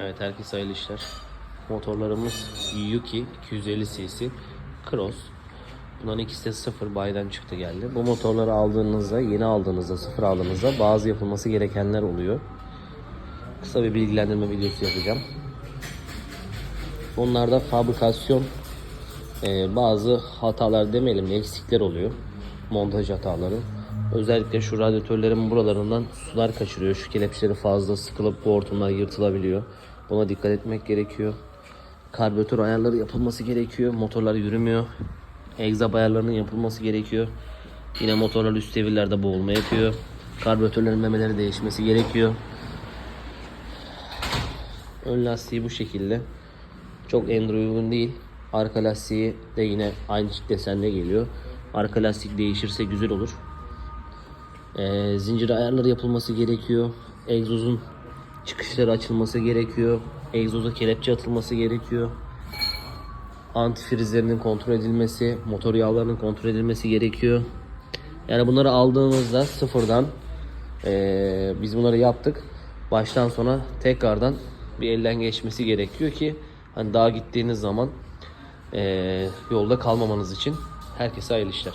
Evet herkese hayırlı işler. Motorlarımız Yuki 250 cc Cross. Bunların ikisi de sıfır bayiden çıktı geldi. Bu motorları aldığınızda, yeni aldığınızda, sıfır aldığınızda bazı yapılması gerekenler oluyor. Kısa bir bilgilendirme videosu yapacağım. Onlarda fabrikasyon e, bazı hatalar demeyelim de eksikler oluyor. Montaj hataları. Özellikle şu radyatörlerin buralarından sular kaçırıyor. Şu kelepçeleri fazla sıkılıp bu hortumlar yırtılabiliyor. Buna dikkat etmek gerekiyor. Karbüratör ayarları yapılması gerekiyor. Motorlar yürümüyor. Egzab ayarlarının yapılması gerekiyor. Yine motorlar üst devirlerde boğulma yapıyor. Karbüratörlerin memeleri değişmesi gerekiyor. Ön lastiği bu şekilde. Çok ender uygun değil. Arka lastiği de yine aynı desende geliyor. Arka lastik değişirse güzel olur. Ee, zincir ayarları yapılması gerekiyor. Egzozun çıkışları açılması gerekiyor. Egzoza kelepçe atılması gerekiyor. Antifrizlerinin kontrol edilmesi, motor yağlarının kontrol edilmesi gerekiyor. Yani bunları aldığımızda sıfırdan ee, biz bunları yaptık. Baştan sona tekrardan bir elden geçmesi gerekiyor ki hani daha gittiğiniz zaman ee, yolda kalmamanız için herkese hayırlı işler.